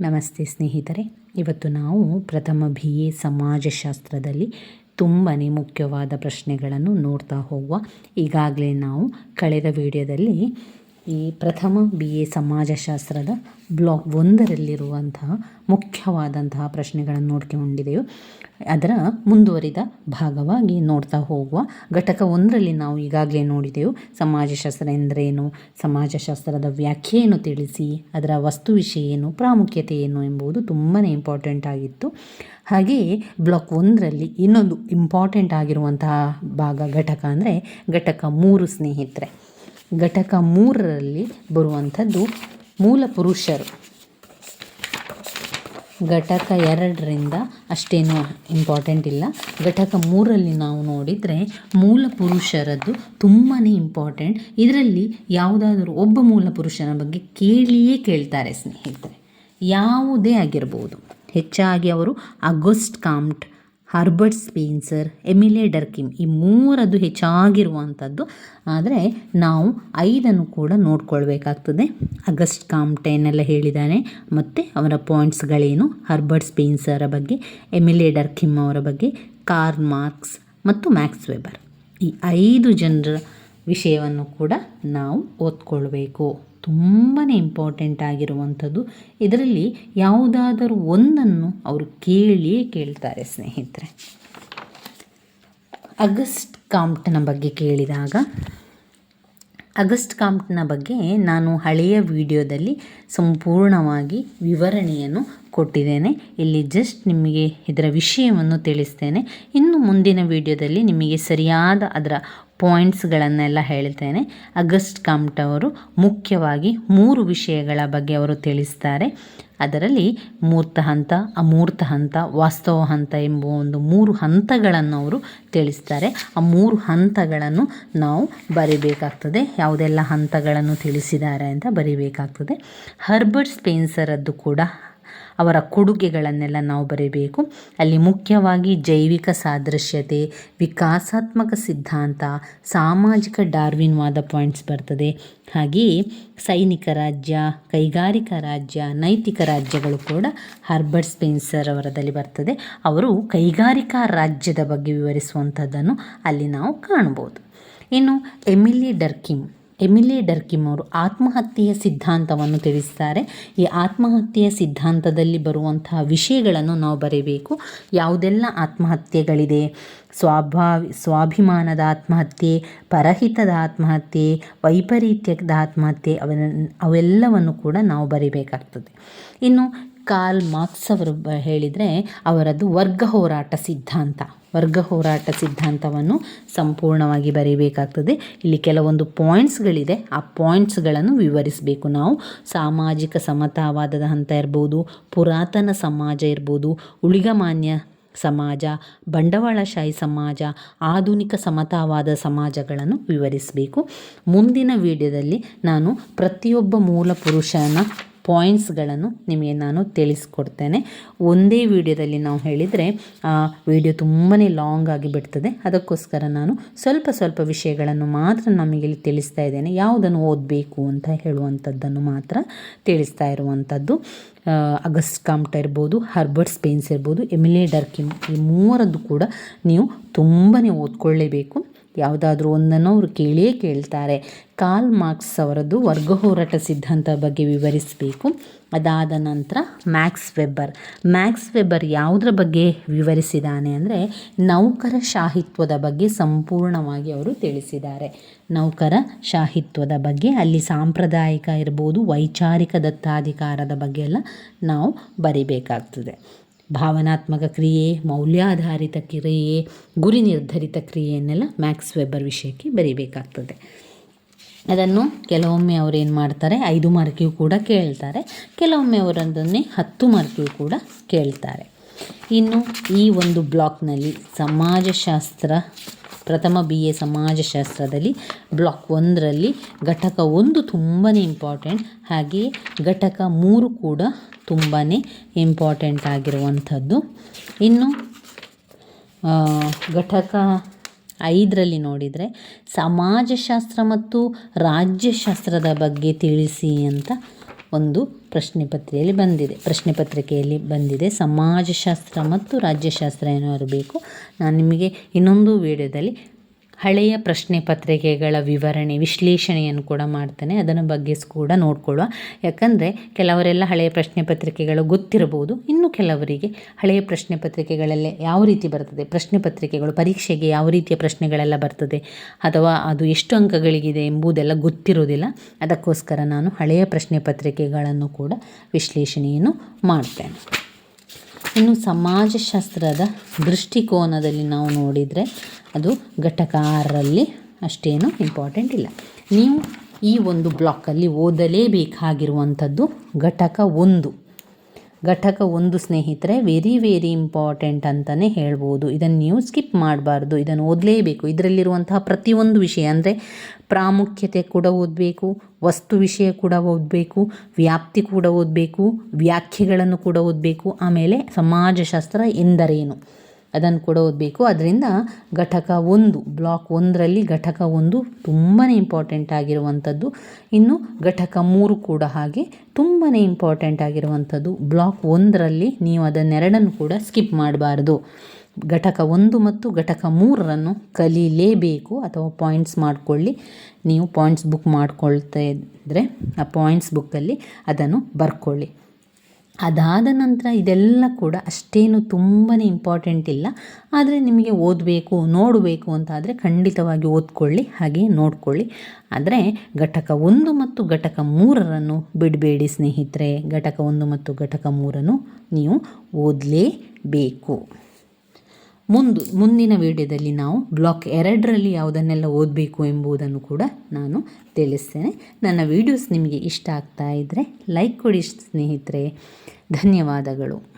ನಮಸ್ತೆ ಸ್ನೇಹಿತರೆ. ಇವತ್ತು ನಾವು ಪ್ರಥಮ ಬಿ ಎ ಸಮಾಜಶಾಸ್ತ್ರದಲ್ಲಿ ತುಂಬಾ ಮುಖ್ಯವಾದ ಪ್ರಶ್ನೆಗಳನ್ನು ನೋಡ್ತಾ ಹೋಗುವ. ಈಗಾಗಲೇ ನಾವು ಕಳೆದ ವಿಡಿಯೋದಲ್ಲಿ ಈ ಪ್ರಥಮ ಬಿ ಎ ಸಮಾಜಶಾಸ್ತ್ರದ ಬ್ಲಾಕ್ ಒಂದರಲ್ಲಿರುವಂತಹ ಮುಖ್ಯವಾದಂತಹ ಪ್ರಶ್ನೆಗಳನ್ನು ನೋಡ್ಕೊಂಡಿದೆಯೋ ಅದರ ಮುಂದುವರಿದ ಭಾಗವಾಗಿ ನೋಡ್ತಾ ಹೋಗುವ ಘಟಕ ಒಂದರಲ್ಲಿ ನಾವು ಈಗಾಗಲೇ ನೋಡಿದೆವು. ಸಮಾಜಶಾಸ್ತ್ರ ಎಂದರೇನು? ಸಮಾಜಶಾಸ್ತ್ರದ ವ್ಯಾಖ್ಯೆಯನ್ನು ತಿಳಿಸಿ, ಅದರ ವಸ್ತು ವಿಷಯ ಏನು, ಪ್ರಾಮುಖ್ಯತೆ ಏನು ಎಂಬುದು ತುಂಬಾ ಇಂಪಾರ್ಟೆಂಟ್ ಆಗಿತ್ತು. ಹಾಗೆಯೇ ಬ್ಲಾಕ್ ಒಂದರಲ್ಲಿ ಇನ್ನೊಂದು ಇಂಪಾರ್ಟೆಂಟ್ ಆಗಿರುವಂತಹ ಭಾಗ ಘಟಕ ಅಂದರೆ ಘಟಕ ಮೂರು ಸ್ನೇಹಿತರೆ. ಘಟಕ ಮೂರರಲ್ಲಿ ಬರುವಂಥದ್ದು ಮೂಲ ಪುರುಷರು. ಘಟಕ ಎರಡರಿಂದ ಅಷ್ಟೇನು ಇಂಪಾರ್ಟೆಂಟ್ ಇಲ್ಲ. ಘಟಕ ಮೂರರಲ್ಲಿ ನಾವು ನೋಡಿದರೆ ಮೂಲ ಪುರುಷರದ್ದು ತುಂಬಾ ಇಂಪಾರ್ಟೆಂಟ್ ಇದರಲ್ಲಿ ಯಾವುದಾದರೂ ಒಬ್ಬ ಮೂಲ ಪುರುಷನ ಬಗ್ಗೆ ಕೇಳಿಯೇ ಕೇಳ್ತಾರೆ ಸ್ನೇಹಿತರೆ. ಯಾವುದೇ ಆಗಿರ್ಬೋದು. ಹೆಚ್ಚಾಗಿ ಅವರು Auguste Comte Herbert Spencer, Emile Durkheim ಈ ಮೂರದ್ದು ಹೆಚ್ಚಾಗಿರುವಂಥದ್ದು. ಆದರೆ ನಾವು ಐದನ್ನು ಕೂಡ ನೋಡ್ಕೊಳ್ಬೇಕಾಗ್ತದೆ. ಅಗಸ್ಟ್ ಕಾಮ್ಟೆನ್ ಎಲ್ಲ ಹೇಳಿದ್ದಾನೆ. ಮತ್ತು ಅವರ ಪಾಯಿಂಟ್ಸ್ಗಳೇನು ಹರ್ಬರ್ಟ್ ಸ್ಪೇನ್ಸರ ಬಗ್ಗೆ, ಎಮಿಲೆ ಡರ್ಕಿಮ್ ಅವರ ಬಗ್ಗೆ ಕಾರ್ ಮಾರ್ಕ್ಸ್ ಮತ್ತು ಮ್ಯಾಕ್ಸ್ ವೆಬರ್. ಈ ಐದು ಜನರ ವಿಷಯವನ್ನು ಕೂಡ ನಾವು ಓದ್ಕೊಳ್ಬೇಕು. ತುಂಬಾ ಇಂಪಾರ್ಟೆಂಟ್ ಆಗಿರುವಂಥದ್ದು. ಇದರಲ್ಲಿ ಯಾವುದಾದರೂ ಒಂದನ್ನು ಅವರು ಕೇಳಿಯೇ ಕೇಳ್ತಾರೆ ಸ್ನೇಹಿತರೆ. ಅಗಸ್ಟ್ ಕಾಂಪ್ಟ್ನ ಬಗ್ಗೆ ಕೇಳಿದಾಗ, ಅಗಸ್ಟ್ ಕಾಂಪ್ಟ್ನ ಬಗ್ಗೆ ನಾನು ಹಳೆಯ ವಿಡಿಯೋದಲ್ಲಿ ಸಂಪೂರ್ಣವಾಗಿ ವಿವರಣೆಯನ್ನು ಕೊಟ್ಟಿದ್ದೇನೆ. ಇಲ್ಲಿ ಜಸ್ಟ್ ನಿಮಗೆ ಇದರ ವಿಷಯವನ್ನು ತಿಳಿಸ್ತೇನೆ. ಇನ್ನು ಮುಂದಿನ ವಿಡಿಯೋದಲ್ಲಿ ನಿಮಗೆ ಸರಿಯಾದ ಅದರ ಪಾಯಿಂಟ್ಸ್ಗಳನ್ನೆಲ್ಲ ಹೇಳ್ತೇನೆ. ಅಗಸ್ಟ್ ಕಾಮ್ಟ್ ಅವರು ಮುಖ್ಯವಾಗಿ ಮೂರು ವಿಷಯಗಳ ಬಗ್ಗೆ ಅವರು ತಿಳಿಸ್ತಾರೆ. ಅದರಲ್ಲಿ ಮೂರ್ತ ಹಂತ, ಅಮೂರ್ತ ಹಂತ, ವಾಸ್ತವ ಹಂತ ಎಂಬ ಒಂದು ಮೂರು ಹಂತಗಳನ್ನು ಅವರು ತಿಳಿಸ್ತಾರೆ. ಆ ಮೂರು ಹಂತಗಳನ್ನು ನಾವು ಬರಿಬೇಕಾಗ್ತದೆ. ಯಾವುದೆಲ್ಲ ಹಂತಗಳನ್ನು ತಿಳಿಸಿದ್ದಾರೆ ಅಂತ ಬರಿಬೇಕಾಗ್ತದೆ. ಹರ್ಬರ್ಟ್ ಸ್ಪೇನ್ಸರದ್ದು ಕೂಡ ಅವರ ಕೊಡುಗೆಗಳನ್ನೆಲ್ಲ ನಾವು ಬರೀಬೇಕು. ಅಲ್ಲಿ ಮುಖ್ಯವಾಗಿ ಜೈವಿಕ ಸಾದೃಶ್ಯತೆ, ವಿಕಾಸಾತ್ಮಕ ಸಿದ್ಧಾಂತ, ಸಾಮಾಜಿಕ ಡಾರ್ವಿನ್ವಾದ ಪಾಯಿಂಟ್ಸ್ ಬರ್ತದೆ. ಹಾಗೆಯೇ ಸೈನಿಕ ರಾಜ್ಯ, ಕೈಗಾರಿಕಾ ರಾಜ್ಯ, ನೈತಿಕ ರಾಜ್ಯಗಳು ಕೂಡ ಹರ್ಬರ್ಟ್ ಸ್ಪೆನ್ಸರ್ ಅವರದಲ್ಲಿ ಬರ್ತದೆ. ಅವರು ಕೈಗಾರಿಕಾ ರಾಜ್ಯದ ಬಗ್ಗೆ ವಿವರಿಸುವಂಥದ್ದನ್ನು ಅಲ್ಲಿ ನಾವು ಕಾಣ್ಬೋದು ಇನ್ನು ಎಮಿಲಿ ಡರ್ಕಿಮ್ ಎಮಿಲಿ ಡರ್ಕಿಮ್ ಆತ್ಮಹತ್ಯೆಯ ಸಿದ್ಧಾಂತವನ್ನು ತಿಳಿಸ್ತಾರೆ. ಈ ಆತ್ಮಹತ್ಯೆಯ ಸಿದ್ಧಾಂತದಲ್ಲಿ ಬರುವಂತಹ ವಿಷಯಗಳನ್ನು ನಾವು ಬರೀಬೇಕು. ಯಾವುದೆಲ್ಲ ಆತ್ಮಹತ್ಯೆಗಳಿದೆ? ಸ್ವಾಭಾವಿ ಸ್ವಾಭಿಮಾನದ ಆತ್ಮಹತ್ಯೆ, ಪರಹಿತದ ಆತ್ಮಹತ್ಯೆ, ವೈಪರೀತ್ಯದ ಆತ್ಮಹತ್ಯೆ ಅವನ ಅವೆಲ್ಲವನ್ನು ಕೂಡ ನಾವು ಬರಿಬೇಕಾಗ್ತದೆ. ಇನ್ನು ಕಾಲ್ ಮಾರ್ಕ್ಸ್ ಅವರು ಬ ಹೇಳಿದರೆ ಅವರದ್ದು ವರ್ಗ ಹೋರಾಟ ಸಿದ್ಧಾಂತ. ವರ್ಗ ಹೋರಾಟ ಸಿದ್ಧಾಂತವನ್ನು ಸಂಪೂರ್ಣವಾಗಿ ಬರೀಬೇಕಾಗ್ತದೆ. ಇಲ್ಲಿ ಕೆಲವೊಂದು ಪಾಯಿಂಟ್ಸ್ಗಳಿದೆ. ಆ ಪಾಯಿಂಟ್ಸ್ಗಳನ್ನು ವಿವರಿಸಬೇಕು ನಾವು. ಸಾಮಾಜಿಕ ಸಮತಾವಾದದ ಹಂತ ಇರ್ಬೋದು, ಪುರಾತನ ಸಮಾಜ ಇರ್ಬೋದು ಉಳಿಗಮಾನ್ಯ ಸಮಾಜ, ಬಂಡವಾಳಶಾಹಿ ಸಮಾಜ, ಆಧುನಿಕ ಸಮತಾವಾದ ಸಮಾಜಗಳನ್ನು ವಿವರಿಸಬೇಕು. ಮುಂದಿನ ವಿಡಿಯೋದಲ್ಲಿ ನಾನು ಪ್ರತಿಯೊಬ್ಬ ಮೂಲ ಪುರುಷನ ಪಾಯಿಂಟ್ಸ್ಗಳನ್ನು ನಿಮಗೆ ನಾನು ತಿಳಿಸ್ಕೊಡ್ತೇನೆ. ಒಂದೇ ವಿಡಿಯೋದಲ್ಲಿ ನಾವು ಹೇಳಿದರೆ, ಆ ವಿಡಿಯೋ ತುಂಬಾ ಲಾಂಗ್ ಆಗಿ ಬಿಡ್ತದೆ. ಅದಕ್ಕೋಸ್ಕರ ನಾನು ಸ್ವಲ್ಪ ಸ್ವಲ್ಪ ವಿಷಯಗಳನ್ನು ಮಾತ್ರ ನಮಗೆ ಇಲ್ಲಿ ತಿಳಿಸ್ತಾ ಇದ್ದೇನೆ. ಯಾವುದನ್ನು ಓದಬೇಕು ಅಂತ ಹೇಳುವಂಥದ್ದನ್ನು ಮಾತ್ರ ತಿಳಿಸ್ತಾ ಇರುವಂಥದ್ದು. ಅಗಸ್ಟ್ ಕಾಮ್ಟ ಇರ್ಬೋದು, ಹರ್ಬರ್ಟ್ ಸ್ಪೇನ್ಸ್ ಇರ್ಬೋದು, ಎಮಿಲೆ ಡರ್ಕಿಮ್ ಈ ಮೂವರದ್ದು ಕೂಡ ನೀವು ತುಂಬಾ ಓದ್ಕೊಳ್ಳೇಬೇಕು. ಯಾವುದಾದ್ರೂ ಒಂದನ್ನು ಅವರು ಕೇಳಿಯೇ ಕೇಳ್ತಾರೆ. ಕಾಲ್ ಮಾರ್ಕ್ಸ್ ಅವರದ್ದು ವರ್ಗ ಹೋರಾಟ ಸಿದ್ಧಾಂತ ಬಗ್ಗೆ ವಿವರಿಸಬೇಕು. ಅದಾದ ನಂತರ ಮ್ಯಾಕ್ಸ್ ವೆಬ್ಬರ್ ಮ್ಯಾಕ್ಸ್ ವೆಬ್ಬರ್ ಯಾವುದರ ಬಗ್ಗೆ ವಿವರಿಸಿದ್ದಾನೆ ಅಂದರೆ ನೌಕರ ಶಾಹಿತ್ವದ ಬಗ್ಗೆ ಸಂಪೂರ್ಣವಾಗಿ ಅವರು ತಿಳಿಸಿದ್ದಾರೆ. ನೌಕರ ಶಾಹಿತ್ವದ ಬಗ್ಗೆ, ಅಲ್ಲಿ ಸಾಂಪ್ರದಾಯಿಕ ಇರ್ಬೋದು, ವೈಚಾರಿಕ ದತ್ತಾಧಿಕಾರದ ಬಗ್ಗೆ ಎಲ್ಲ ನಾವು ಬರಿಬೇಕಾಗ್ತದೆ. ಭಾವನಾತ್ಮಕ ಕ್ರಿಯೆ, ಮೌಲ್ಯಾಧಾರಿತ ಕ್ರಿಯೆ, ಗುರಿ ನಿರ್ಧರಿತ ಕ್ರಿಯೆಯನ್ನೆಲ್ಲ ಮ್ಯಾಕ್ಸ್ ವೆಬ್ಬರ್ ವಿಷಯಕ್ಕೆ ಬರೀಬೇಕಾಗ್ತದೆ. ಅದನ್ನು ಕೆಲವೊಮ್ಮೆ ಅವರು ಏನು ಮಾಡ್ತಾರೆ, ಐದು ಮಾರ್ಕಿಯು ಕೂಡ ಕೇಳ್ತಾರೆ. ಕೆಲವೊಮ್ಮೆ ಅವರದನ್ನೇ ಹತ್ತು ಮಾರ್ಕಿಯು ಕೂಡ ಕೇಳ್ತಾರೆ. ಇನ್ನು ಈ ಒಂದು ಬ್ಲಾಕ್ನಲ್ಲಿ ಸಮಾಜಶಾಸ್ತ್ರ, ಪ್ರಥಮ ಬಿ ಎ ಸಮಾಜಶಾಸ್ತ್ರದಲ್ಲಿ ಬ್ಲಾಕ್ ಒಂದರಲ್ಲಿ ಘಟಕ ಒಂದು ತುಂಬಾ ಇಂಪಾರ್ಟೆಂಟ್. ಹಾಗೆಯೇ ಘಟಕ ಮೂರು ಕೂಡ ತುಂಬಾ ಇಂಪಾರ್ಟೆಂಟ್ ಆಗಿರುವಂಥದ್ದು. ಇನ್ನು ಘಟಕ ಐದರಲ್ಲಿ ನೋಡಿದರೆ ಸಮಾಜಶಾಸ್ತ್ರ ಮತ್ತು ರಾಜ್ಯಶಾಸ್ತ್ರದ ಬಗ್ಗೆ ತಿಳಿಸಿ ಅಂತ ಒಂದು ಪ್ರಶ್ನೆ ಪತ್ರಿಕೆಯಲ್ಲಿ ಬಂದಿದೆ. ಪ್ರಶ್ನೆ ಪತ್ರಿಕೆಯಲ್ಲಿ ಬಂದಿದೆ, ಸಮಾಜಶಾಸ್ತ್ರ ಮತ್ತು ರಾಜ್ಯಶಾಸ್ತ್ರ ಏನಾದ್ರು ಬೇಕು? ನಾನು ನಿಮಗೆ ಇನ್ನೊಂದು ವಿಡಿಯೋದಲ್ಲಿ ಹಳೆಯ ಪ್ರಶ್ನೆ ಪತ್ರಿಕೆಗಳ ವಿವರಣೆ, ವಿಶ್ಲೇಷಣೆಯನ್ನು ಕೂಡ ಮಾಡ್ತೇನೆ. ಅದನ್ನು ಬಗ್ಗೆ ಕೂಡ ನೋಡ್ಕೊಳ್ಳುವ. ಯಾಕಂದರೆ ಕೆಲವರೆಲ್ಲ ಹಳೆಯ ಪ್ರಶ್ನೆ ಪತ್ರಿಕೆಗಳು ಗೊತ್ತಿರಬಹುದು. ಇನ್ನು ಕೆಲವರಿಗೆ ಹಳೆಯ ಪ್ರಶ್ನೆ ಪತ್ರಿಕೆಗಳಲ್ಲೇ ಯಾವ ರೀತಿ ಬರ್ತದೆ, ಪ್ರಶ್ನೆ ಪತ್ರಿಕೆಗಳು ಪರೀಕ್ಷೆಗೆ ಯಾವ ರೀತಿಯ ಪ್ರಶ್ನೆಗಳೆಲ್ಲ ಬರ್ತದೆ, ಅಥವಾ ಅದು ಎಷ್ಟು ಅಂಕಗಳಿಗಿದೆ ಎಂಬುದೆಲ್ಲ ಗೊತ್ತಿರೋದಿಲ್ಲ ಅದಕ್ಕೋಸ್ಕರ ನಾನು ಹಳೆಯ ಪ್ರಶ್ನೆ ಪತ್ರಿಕೆಗಳನ್ನು ಕೂಡ ವಿಶ್ಲೇಷಣೆಯನ್ನು ಮಾಡ್ತೇನೆ. ಇನ್ನು ಸಮಾಜಶಾಸ್ತ್ರದ ದೃಷ್ಟಿಕೋನದಲ್ಲಿ ನಾವು ನೋಡಿದರೆ ಅದು ಘಟಕ ಆರರಲ್ಲಿ ಅಷ್ಟೇನು ಇಂಪಾರ್ಟೆಂಟ್ ಇಲ್ಲ. ನೀವು ಈ ಒಂದು ಬ್ಲಾಕಲ್ಲಿ ಓದಲೇಬೇಕಾಗಿರುವಂಥದ್ದು ಘಟಕ ಒಂದು. ಘಟಕ ಒಂದು ಸ್ನೇಹಿತರೆ ವೆರಿ ವೆರಿ ಇಂಪಾರ್ಟೆಂಟ್ ಅಂತಲೇ ಹೇಳ್ಬೋದು. ಇದನ್ನು ನೀವು ಸ್ಕಿಪ್ ಮಾಡಬಾರ್ದು. ಇದನ್ನು ಓದಲೇಬೇಕು. ಇದರಲ್ಲಿರುವಂತಹ ಪ್ರತಿಯೊಂದು ವಿಷಯ, ಅಂದರೆ ಪ್ರಾಮುಖ್ಯತೆ ಕೂಡ ಓದಬೇಕು, ವಸ್ತು ವಿಷಯ ಕೂಡ ಓದಬೇಕು, ವ್ಯಾಪ್ತಿ ಕೂಡ ಓದಬೇಕು, ವ್ಯಾಖ್ಯೆಗಳನ್ನು ಕೂಡ ಓದಬೇಕು. ಆಮೇಲೆ ಸಮಾಜಶಾಸ್ತ್ರ ಎಂದರೇನು? ಅದನ್ನು ಕೂಡ ಓದಬೇಕು. ಅದರಿಂದ ಘಟಕ ಒಂದು, ಬ್ಲಾಕ್ ಒಂದರಲ್ಲಿ ಘಟಕ ಒಂದು ತುಂಬಾ ಇಂಪಾರ್ಟೆಂಟ್ ಆಗಿರುವಂಥದ್ದು. ಇನ್ನು ಘಟಕ ಮೂರು ಕೂಡ ಹಾಗೆ ತುಂಬಾ ಇಂಪಾರ್ಟೆಂಟ್ ಆಗಿರುವಂಥದ್ದು. ಬ್ಲಾಕ್ ಒಂದರಲ್ಲಿ ನೀವು ಅದನ್ನೆರಡನ್ನು ಕೂಡ ಸ್ಕಿಪ್ ಮಾಡಬಾರ್ದು. ಘಟಕ ಒಂದು ಮತ್ತು ಘಟಕ ಮೂರನ್ನು ಕಲೀಲೇಬೇಕು ಅಥವಾ ಪಾಯಿಂಟ್ಸ್ ಮಾಡಿಕೊಳ್ಳಿ. ನೀವು ಪಾಯಿಂಟ್ಸ್ ಬುಕ್ ಮಾಡ್ಕೊಳ್ತಾ ಇದ್ದರೆ ಆ ಪಾಯಿಂಟ್ಸ್ ಬುಕ್ಕಲ್ಲಿ ಅದನ್ನು ಬರ್ಕೊಳ್ಳಿ. ಅದಾದ ನಂತರ ಇದೆಲ್ಲ ಕೂಡ ಅಷ್ಟೇನು ತುಂಬಾ ಇಂಪಾರ್ಟೆಂಟ್ ಇಲ್ಲ. ಆದರೆ ನಿಮಗೆ ಓದಬೇಕು, ನೋಡಬೇಕು ಅಂತಾದರೆ ಖಂಡಿತವಾಗಿ ಓದ್ಕೊಳ್ಳಿ, ಹಾಗೆ ನೋಡ್ಕೊಳ್ಳಿ. ಆದರೆ ಘಟಕ ಒಂದು ಮತ್ತು ಘಟಕ ಮೂರರನ್ನು ಬಿಡಬೇಡಿ ಸ್ನೇಹಿತರೆ. ಘಟಕ ಒಂದು ಮತ್ತು ಘಟಕ ಮೂರನ್ನು ನೀವು ಓದಲೇಬೇಕು. ಮುಂದು, ಮುಂದಿನ ವಿಡಿಯೋದಲ್ಲಿ ನಾವು ಬ್ಲಾಕ್ ಎರಡರಲ್ಲಿ ಯಾವುದನ್ನೆಲ್ಲ ಓದಬೇಕು ಎಂಬುದನ್ನು ಕೂಡ ನಾನು ತಿಳಿಸ್ತೇನೆ. ನನ್ನ ವಿಡಿಯೋಸ್ ನಿಮಗೆ ಇಷ್ಟ ಆಗ್ತಾ ಇದ್ದರೆ ಲೈಕ್ ಕೊಡಿ ಸ್ನೇಹಿತರೆ. ಧನ್ಯವಾದಗಳು.